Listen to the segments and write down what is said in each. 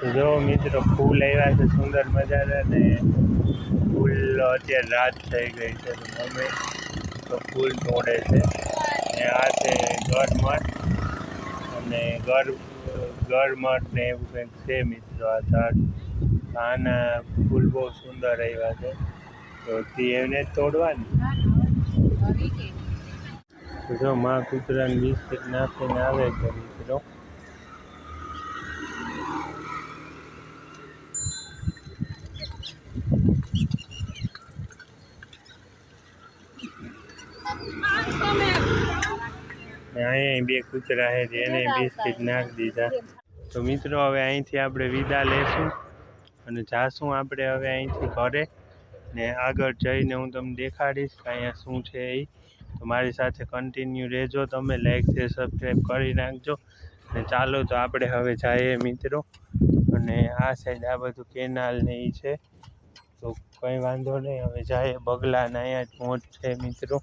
જો મિત્રો, ફૂલ આવ્યા છે, સુંદર મજાના ને ફૂલ અત્યારે રાત થઈ ગઈ છે. તો મમ્મી તો ફૂલ તોડે છે. ને આ છે ગરમઠ અને ગર ગરમટ ને એવું કંઈક છે મિત્રો આ ઝાડ આના ફૂલ બહુ સુંદર આવ્યા છે. તો તે એને તોડવાની. જો માં કૂતરાને બિસ્કિટ નાખીને આવે છે મિત્રો. અહીંયા બે કૂતરા છે એને બિસ્કિટ નાખી દીધા. તો મિત્રો હવે અહીંથી આપણે વિદા લેશું અને જાશું આપણે હવે અહીંથી ઘરે. ને આગળ જઈને હું તમને દેખાડીશ કે અહીંયા શું છે એ તો મારી સાથે કન્ટિન્યુ રહેજો તમે લાઈક છે સબસ્ક્રાઈબ કરી નાખજો. ને ચાલો તો આપણે હવે જઈએ મિત્રો. અને આ સાઈડ આ બધું કેનાલ ને એ છે. તો કંઈ વાંધો નહીં હવે જઈએ. બગલાના અહીંયા જ મોજ છે મિત્રો.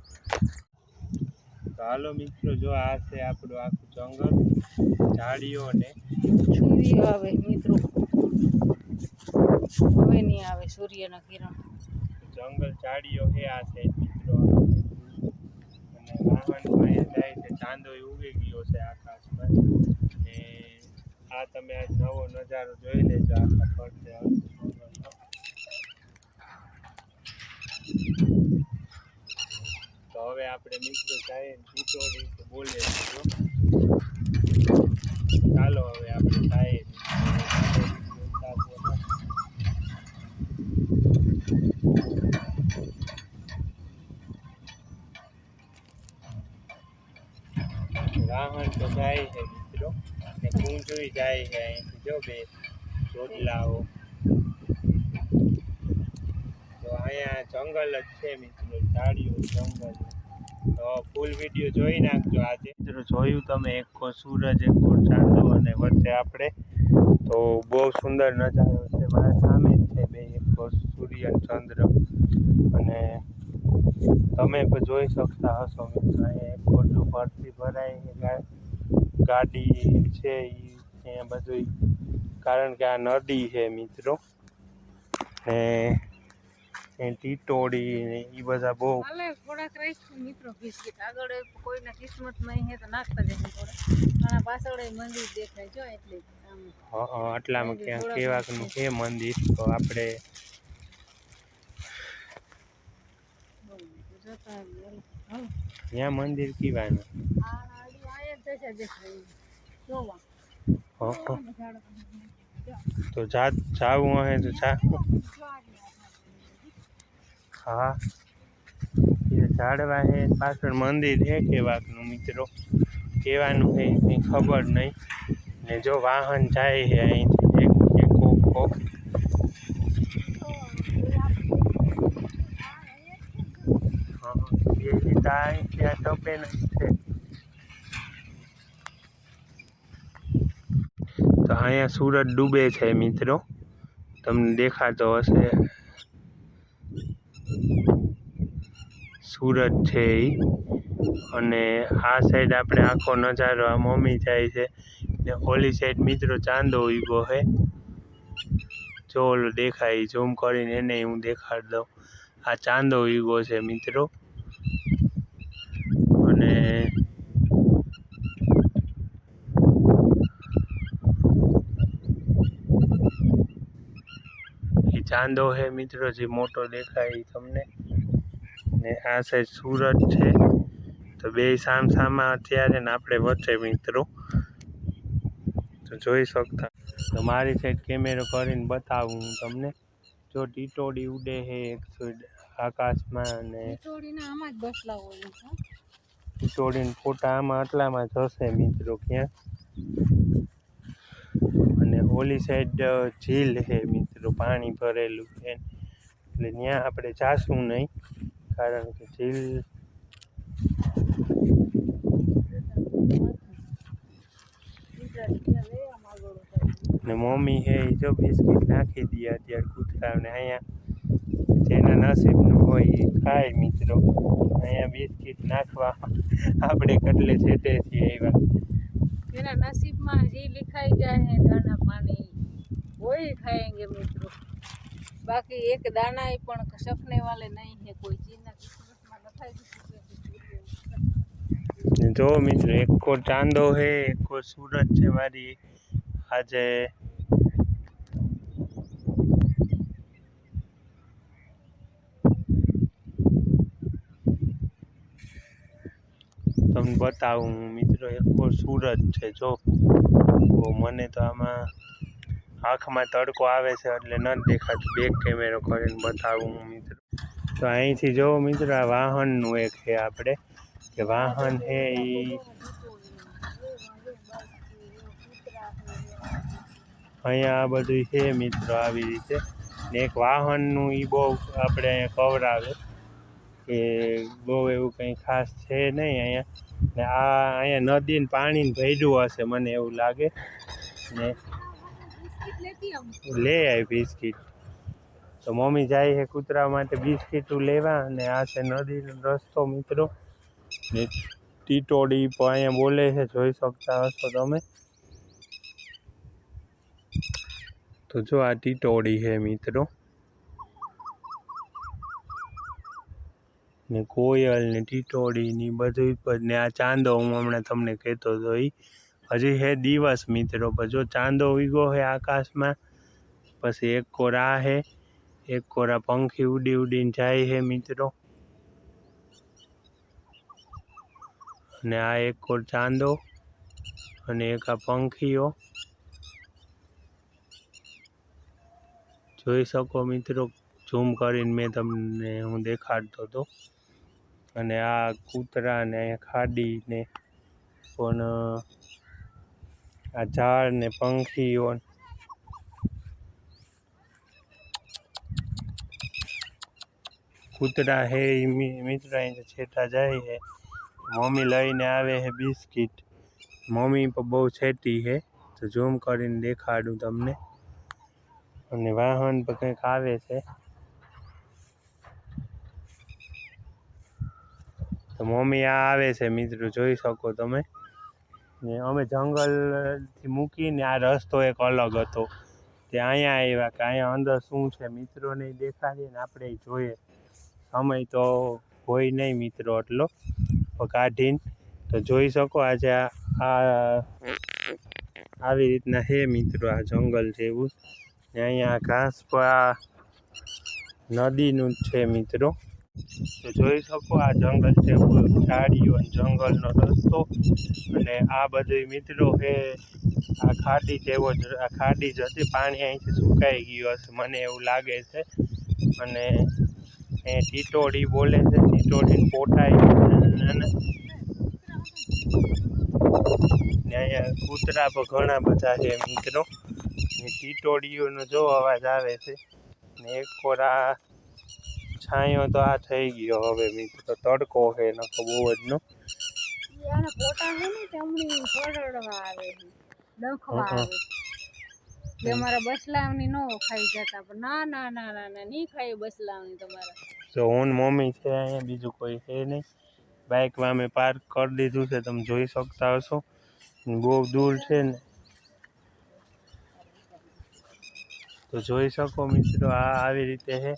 તો હાલો મિત્રો જો આ છે આપણું આખું જંગલ ઝાડીઓ ને સૂર્ય આવે મિત્રો. હવે નહીં આવે સૂર્યના કિરણ. જંગલ ઝાડીઓ હે આ છે મિત્રો. અને વાહન એ જાય છે ચાંદો ઉગી ગયો છે આકાશમાં. ને આ તમે આજ નવો નજારો જોઈ લેજો આખા ફરતે જંગલનો તો હવે આપણે મિત્રો જાય કે બોલે મિત્રો ચાલો હવે આપણે જાય વાહન તો જાય છે મિત્રો. ને કુંજોઈ જાય છે અહીંથી, જો બે. ચોટલાઓ તો અહીંયા જંગલ જ છે મિત્રો, ઝાડીઓ, જંગલ. તો ફૂલ વીડિયો જોઈ નાખજો આજે. મિત્રો, જોયું તમે એક સૂરજ, એક કો ચાંદો અને વચ્ચે આપણે. તો બહુ સુંદર નજારો છે. મારા સામે જ છે બે, એક સૂર્ય ચંદ્ર. અને તમે પણ જોઈ શકતા હશો મિત્રો, અહીંયા એક ખોટું ભરતી ભરાય ગાડી છે એ બધું કારણ કે આ નદી છે મિત્રો. ને ટીટોડી ને એ બધા બહુ થોડાક રહીશું મિત્રો બિસ્કિટ. આગળ કોઈના નહીં હે તો નાખતા જશે થોડા. પાછળ મંદિર દેખાય જો એટલે હ- આટલામાં ક્યાં કેવાકનું છે મંદિર તો આપણે. ત્યાં મંદિર કીવાનું તો જા જાવું હે તો જા હા. એ ઝાડવા હે, પાછળ મંદિર હે કેવાકનું મિત્રો. કહેવાનું હે, કંઈ ખબર નહીં. ને જો વાહન જાય છે અહીંથી, એક આ ટપે નહીં છે. તો અહીંયા સૂરજ ડૂબે છે મિત્રો. તમને દેખાતો હશે. સૂરજ છે એ અને આ સાઈડ આપણે આખો નજારો આ મમ્મી જાય છે ને ઓલી સાઈડ મિત્રો ચાંદો ઊભો છે. જો ઓલો દેખાય ઝૂમ કરીને એને હું દેખાડી દઉં. આ ચાંદો ઉગ્યો છે મિત્રો. અને ચાંદો છે મિત્રો, જે મોટો દેખાય તમને. ને આ સાઈડ સુરત છે. તો બે સામસામાં અત્યારે ને આપણે વચ્ચે મિત્રો. તો જોઈ શકતા. તો મારી સાઈડ કેમેરો કરીને બતાવું હું તમને. જો ટીટોડી ઉડે છે એક સાઈડ આકાશમાં અને ટીટોડીને ફોટા આમાં આટલામાં જશે મિત્રો ક્યાં? અને ઓલી સાઈડ ઝીલ છે મિત્રો પાણી ભરેલું છે. એટલે ત્યાં આપણે જાશું નહીં. मम्मी है जो बिस्किट ना खे दिया त्यार खुद खाओ ने आया। जेना नसीब न हो ये खाए मित्रो। आया बिस्किट ना खवा आपड़े कटले छेटे थी एवा जेना नसीब मा जी लिखाई जाए है, दाना पानी। वही खाएँगे मित्रो। बाकी एक दाना ही पण सपने वाले नहीं જો મિત્રો, એક ચાંદો હે, એક સૂરજ છે મારી. આજે તમને બતાવું મિત્રો, એક સૂરજ છે, જો. મને તો આમાં આંખમાં તડકો આવે છે, એટલે નથી દેખાતું. બેક કેમેરો કરીને બતાવું હું તો અહીંથી જો મિત્રો આ વાહનનું એક છે આપણે કે વાહન છે એ અહીંયા આ બધું છે મિત્રો આવી રીતે. ને એક વાહનનું એ બહુ આપણે અહીંયા કવરાવે કે બહુ એવું કંઈ ખાસ છે નહીં અહીંયા. ને આ અહીંયા નદીને પાણીને ભર્યું હશે મને એવું લાગે. ને લે આવી બિસ્કિટ. તો મમ્મી જાય છે કૂતરા માટે બિસ્કીટું લેવા અને આ છે નદીનો રસ્તો, મિત્રો. ને ટીટોડી પણ અહીંયા બોલે છે, જોઈ શકતા હશો તમે. તો જો આ ટીટોડી છે, મિત્રો. ને કોયલ ને ટીટોડી ની બધું ને આ ચાંદો હું હમણાં તમને કહેતો હતો એ હજી હે દિવસ, મિત્રો, પણ જો ચાંદો ઉગ્યો છે આકાશમાં, પછી એક કોરા હે. એક કોરા પંખી ઉડી ઉડીને જાય છે મિત્રો. અને આ એક કોર ચાંદો અને એક આ પંખીઓ. જોઈ શકો મિત્રો ઝૂમ કરીને મેં તમને હું દેખાડતો હતો. અને આ કૂતરા ને અહીંયા ખાડી પણ, આ ઝાડ ને પંખીઓ કૂતરા હે મિત્ર અહીં છેટા જાય હે. મમ્મી લઈને આવે હે બિસ્કિટ. મમ્મી પણ બહુ છેટી હે. તો ઝૂમ કરીને દેખાડું તમને. અને વાહન પણ કંઈક આવે છે. તો મમ્મી આ આવે છે મિત્રો, જોઈ શકો તમે. ને અમે જંગલથી મૂકીને આ રસ્તો એક અલગ હતો. તે અહીંયા આવ્યા કે અહીંયા અંદર શું છે મિત્રોને દેખાડીએ ને આપણે જોઈએ. સમય તો હોય નહીં મિત્રો એટલો કાઢીને તો જોઈ શકો આજે આ આવી રીતના હે મિત્રો આ જંગલ જેવું. ને અહીંયા ઘાસ આ નદીનું જ છે મિત્રો. તો જોઈ શકો આ જંગલ છે ઝાડીઓ જંગલનો રસ્તો. અને આ બધું મિત્રો હે આ ખાડી જેવો જ આ ખાડી જ હતી. પાણી અહીંથી સુકાઈ ગયું હશે. મને એવું લાગે છે. અને એ ટીટોડી બોલે છે ટીટોડી અને ને અહીંયા કૂતરા પણ ઘણા બધા છે મિત્રો. ને ટીટોડીઓનો જો અવાજ આવે છે ને એક કોરા છાંયો તો આ થઈ ગયો હવે મિત્રો તડકો છે નકો બહુ જ નો. જે અમારા બસલાવની નો ખાઈ જતા પણ ના ના ના ના ના નહીં ખાઈ બસલાવની તમારા. તો હું મમ્મી છે અહીંયા, બીજું કોઈ છે નહીં. બાઇકમાં અમે પાર્ક કરી દીધું છે, તમે જોઈ શકતા હશો. બહુ દૂર છે ને. તો જોઈ શકો મિત્રો, આ આવી રીતે છે.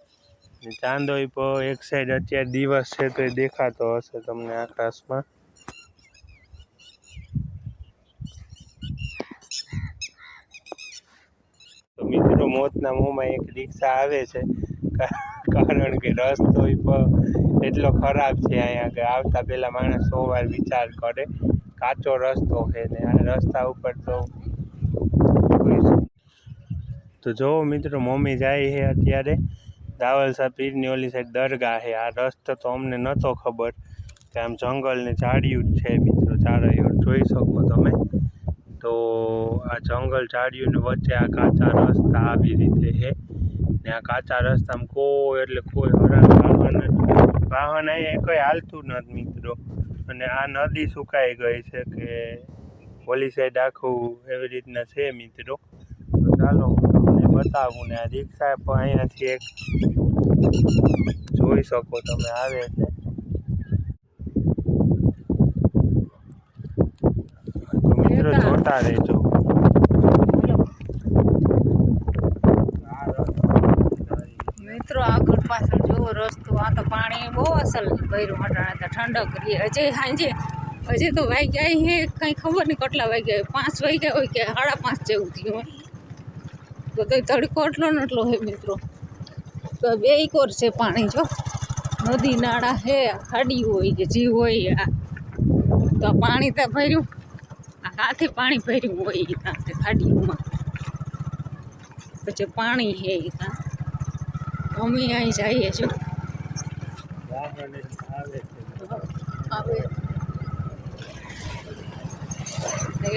ને ચાંદોઈ પર એક સાઈડ અત્યારે દિવસ છે તો એ દેખાતો હશે તમને આકાશમાં. તો મિત્રો, મોતના મોંમાં એક રિક્ષા આવે છે. કારણ કે રસ્તો એટલો ખરાબ છે અહીંયા કે આવતા પહેલાં માણસ સો વાર વિચાર કરે, કાચો રસ્તો છે ને આ રસ્તા ઉપર તો તો જો મિત્રો, મમ્મી જાય છે અત્યારે દાવલસા પીરની ઓલી સાઈડ દરગાહ છે. આ રસ્તો તો અમને નહોતો ખબર કે આમ જંગલને ઝાડિયું જ છે મિત્રો. ચારે જોઈ શકો તમે. તો આ જંગલ ઝાડિયું ને વચ્ચે આ કાચા રસ્તા આવી રીતે છે. ને આ કાચા રસ્તામાં કોઈ એટલે કોઈ વાહન વાહન અહીંયા કંઈ હાલતું નથી મિત્રો. અને આ નદી સુકાઈ ગઈ છે કે ઓલી સાઈડ આખું એવી રીતના છે મિત્રો. તો ચાલો હું તમને બતાવું ને આ રિક્ષા પણ અહીંયાથી એક જોઈ શકો તમે આવે છે. મિત્રો જોતા રહેજો. મિત્રો આગળ પાછળ જુઓ, રસ્તો, આ તો પાણી બહુ અસલ ભર્યું હટાણે. તો ઠંડક રહી હજી સાંજે હજી તો વાગ્યા હે કંઈ ખબર નહીં કેટલા વાગ્યા. પાંચ વાગ્યા હોય કે સાડા પાંચ જેવું થયું હોય. તો તો તડકો એટલો ને એટલો હે મિત્રો. તો બે કોર છે પાણી, જો. નદી નાળા હે, ખાડી હોય કે જીવ હોય આ. તો પાણી તો ભર્યું. આ હાથે પાણી ભર્યું હોય ત્યાં ખાડીઓમાં. પછી પાણી હે ત્યાં. અમે અહીં જઈએ છો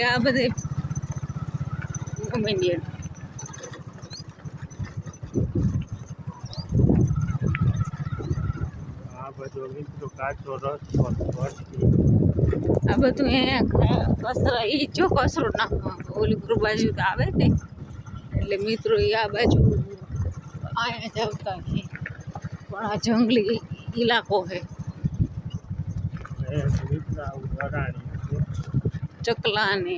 આ બધે ઇન્ડિયન આ બધો એ કચરો એ જો કચરો નાખવા ઓલી બાજુ આવે ને એટલે મિત્રો એ આ બાજુ અહીંયા જવતા છે પણ આ જંગલી ઇલાકો છે. ચકલા ને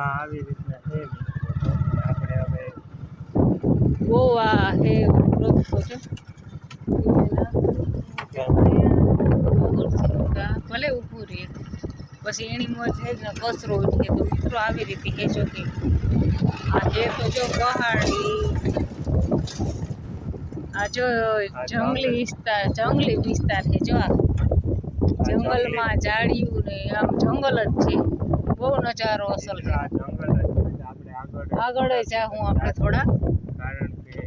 આવી રીતના આપણે હવે ગોવા હે રસ્તો છે. ભલે ઊભું રહે. પછી એની મોજ છે જ ને કચરો ઉઠે તો. મિત્રો આવી રીતે કહેજો કે આ જે તો જો પહાડી. આ જો જંગલી વિસ્તાર જંગલી વિસ્તાર છે જો આ. જંગલમાં ઝાડિયું ને આમ જંગલ જ છે. બહુ નજારો અસલ છે. જ આગળ આગળ હું આપણે થોડા. કારણ કે.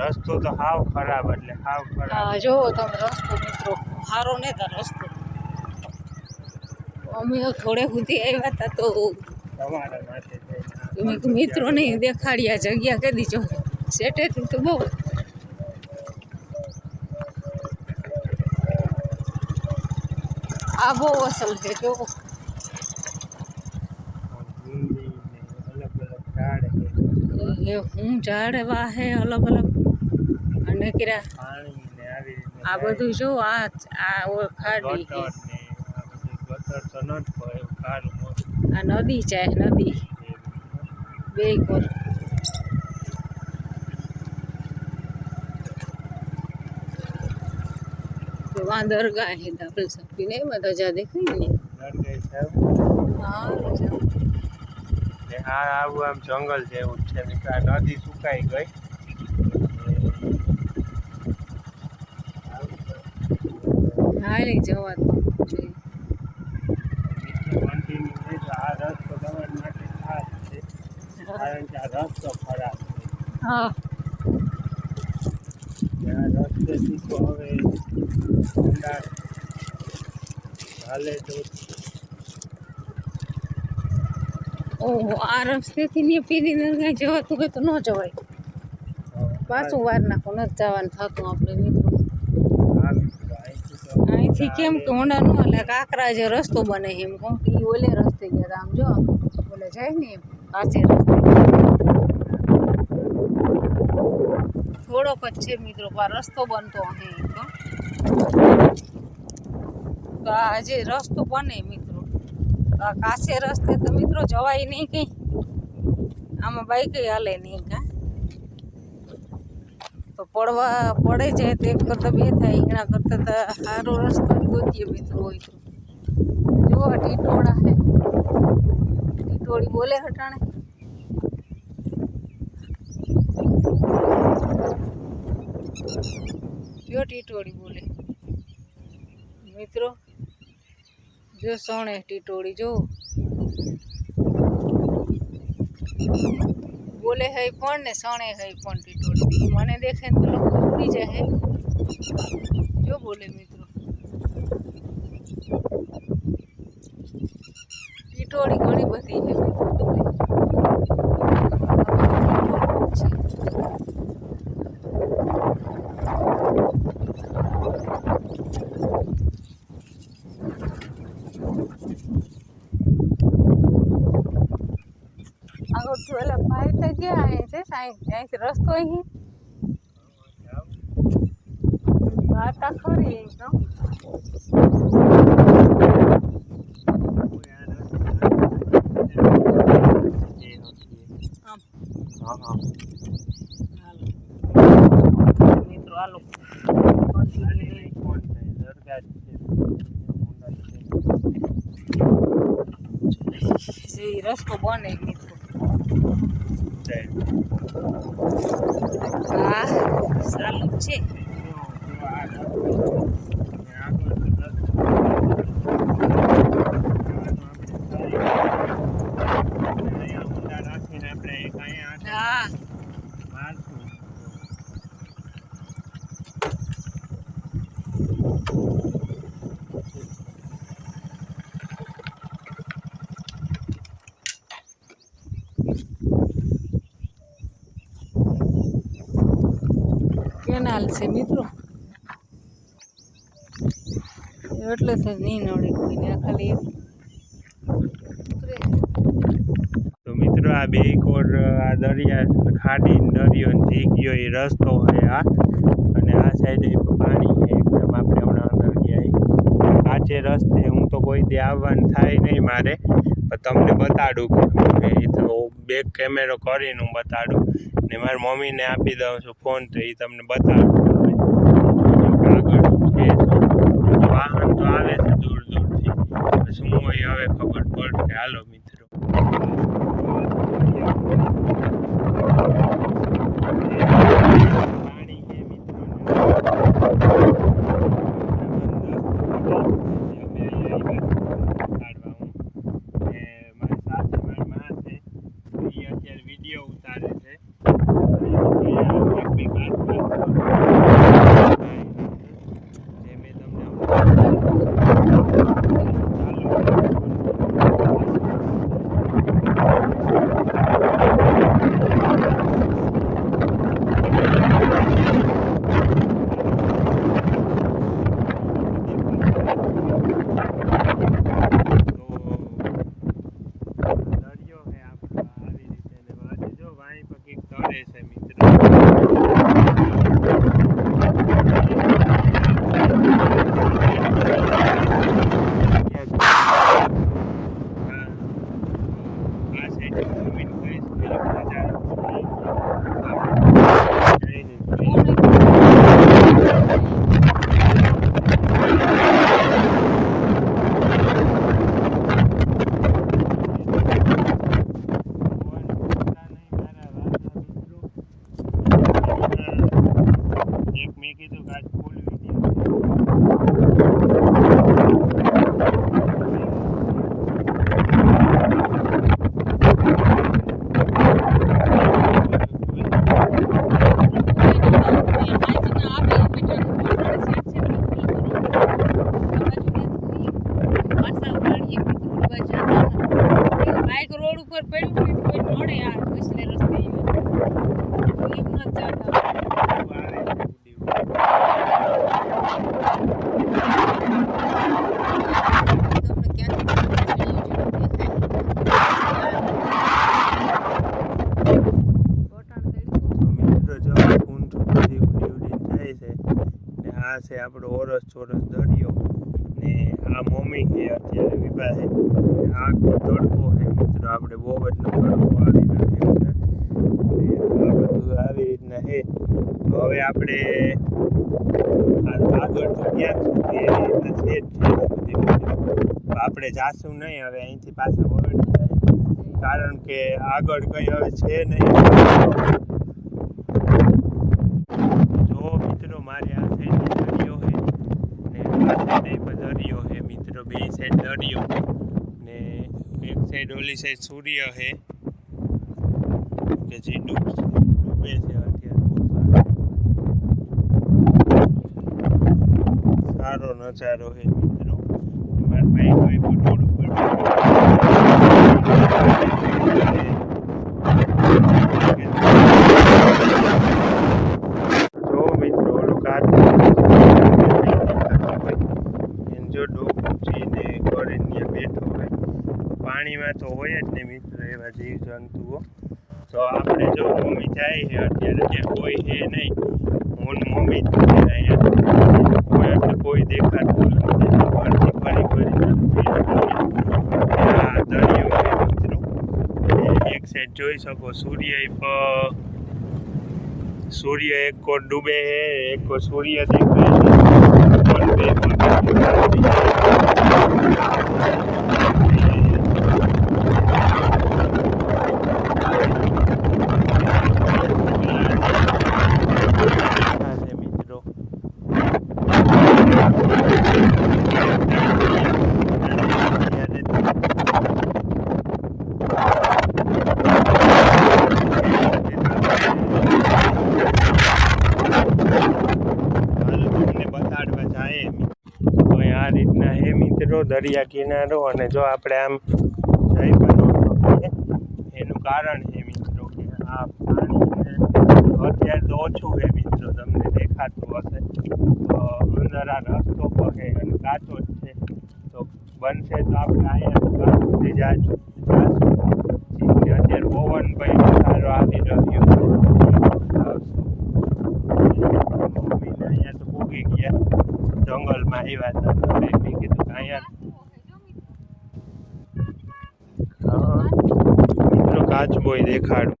રસ્તો તો હાવ ખરાબ એટલે હાવ ખરાબ. જો તમે રસ્તો મિત્રો. સારો ને રસ્તો. અમે થોડે સુધી આવ્યા હતા તો મિત્રોને દેખાડ્યા જગ્યા કરી દીજો. સેટેથી તો બહુ આ બહુ અસલ છે જો. હું ઝાડવા હે અલગ અલગ. અને કિરા આ બધું જો આ આ ખાડી આ નદી છે નદી. બે કોર. તો વાં દરગાહ હે દાખલ શકતી ને એમાં ધજા દેખાય ને. હા ને આવું આમ જંગલ જેવું જ છે. આ નદી સુકાઈ ગઈ. હાલી જવાતું છે કન્ટિન્યુ છે તો આ રસ્તો તમારા માટે ખાસ છે કારણ કે આ રસ્તો ખરાબ હા. રસ્તેથી તો હવે. ઠંડા હાલે તો. ઓહો આ રસ્તેથી ને પીરી દરગાહ જવાતું હોય તો ન જવાય. પાછું વાર નાખો નથી જવાનું થતું આપણે મિત્રો. અહીંથી કેમ કે હોંડા નો એટલે કાકરા જે રસ્તો બને એમ. કહું કે ઈ ઓલે રસ્તે ગયા આમ જો ઓલે જાય ને એમ. કાચે રસ્તે થોડોક જ છે મિત્રો પણ આ રસ્તો બનતો અહીં તો તો આ જે રસ્તો બને મિત્રો તો આ કાચે રસ્તે તો મિત્રો જવાય નહીં કંઈ. આમાં બાઈક હાલે નહીં કાં તો પડવા, પડે જાય તો એક કરતાં બે થાય, એના કરતાં તો સારો રસ્તો જ ગોતીએ મિત્રો હોય તો. જો આ ટીટોળા છે ટીટોળી બોલે હટાણે? જો ટીટોળી બોલે. મિત્રો, જો સોણે ટીટોળી, જો. બોલે હે પણ ને સણે હે પણ ટીટોળી. મને દેખે તો લોકો ઉડી જાય જો બોલે મિત્રો. ટીટોળી ઘણી બધી છે મિત્રો બોલે આગળ તો ઓલા ભાઈ તો ગયા અહીં અહીંથી રસ્તો અહીં વાતા ખરી એમ તો જે રસ્તો બને મિત્રો હા ચાલુ જ છે હા કેનાલ છે મિત્રો તો મિત્રો આ બે કોર, આ દરિયા, ખાડી દરિયો જે ગયો એ રસ્તો હોય આ. અને આ સાઈડે પાણી એકદમ આપણે હમણાં અંદર કાચે રસ્તે હું તો કોઈ દે આવવાનું થાય નહીં મારે, પણ તમને બતાડું કે એ તો બેક કેમેરો કરીને હું બતાડું. ને મારી મમ્મીને આપી દઉં છું ફોન તો એ તમને બતાડું હવે. આગળ છે શું. વાહન તો આવે છે દૂર દૂરથી પછી આવે ખબર પડશે હાલો મિત્રો પાણી છે મિત્રો વીડિયો ઉતારે છે જે મેં તમને દરિયો છે આપણો આવી રીતે ને બાજુ જો વાણી પર કંઈક તરે છે મિત્રો આ સાઈડ જમીન કઈ એક મેં કીધું કે આજ ફૂલ વીડિયો બાઈક રોડ ઉપર પડ્યું ને કોઈ નડે આ ઘસલે રસ્તે એમ ન જતા તમને મિત્રો જો ઊંટ ઉપરથી ઉડી ઉડીને જાય છે ને આ છે આપણો ઓરસ ચોરસ દરિયો. ને આ મમ્મી છે અત્યારે વિભા છે આખો તડકો છે મિત્રો, આપણે બહુ જ તડકો આવી રહ્યો છે. આ બધું આવી રીતના છે. તો હવે આપણે આગળ તો ક્યાં સુધી એવી રીતના છે જ છે આપણે જાશું નહીં હવે અહીંથી પાછા વળી જાય. કારણ કે આગળ કંઈ હવે છે નહીં જો મિત્રો મારે આ સાઈડ દરિયો છે ને આ સાઈડ પણ દરિયો છે મિત્રો બે સાઈડ દરિયો. ને એક સાઈડ ઓલી સાઈડ સૂર્ય છે, કે જે ડૂબ ડૂબે છે અત્યારે સારો. નજારો છે મિત્રો. મારા ભાઈ પણ રોડ ઉપર જો મિત્રો ઓલું કાચ જો ડોક ઊંચીને કરીને બેઠો હોય પાણીમાં તો હોય જ ને મિત્રો એવા જીવ જંતુઓ તો આપણે જો મમ્મી જાય છે અત્યારે ત્યાં કોઈ છે નહીં હું ને મમ્મી જ છે અહીંયા કોઈ એટલે કોઈ દેખાતું નથી ફરતી ફરી ફરી આ દરિયો છે મિત્રો એક સાઈડ જોઈ શકો સૂર્ય સૂર્ય એક કોર ડૂબે છે એક કોર સૂર્ય દેખાય છે પણ મિત્રો, દરિયા કિનારો અને જો આપણે આમ એનું કારણ એ મિત્રો કે આ પાણી અત્યારે તો ઓછું છે મિત્રો, તમને દેખાતું હશે. તો અંદર આ રસ્તો પગે અને કાચો જ છે. તો બનશે તો આપણે અહીંયા સુધી જાશું. અત્યારે પવન ભાઈ સારો રહ્યો અહીંયા તો પૂગી ગયા. જંગલમાં આવ્યા હતા કે. કાચ બોય દેખાડું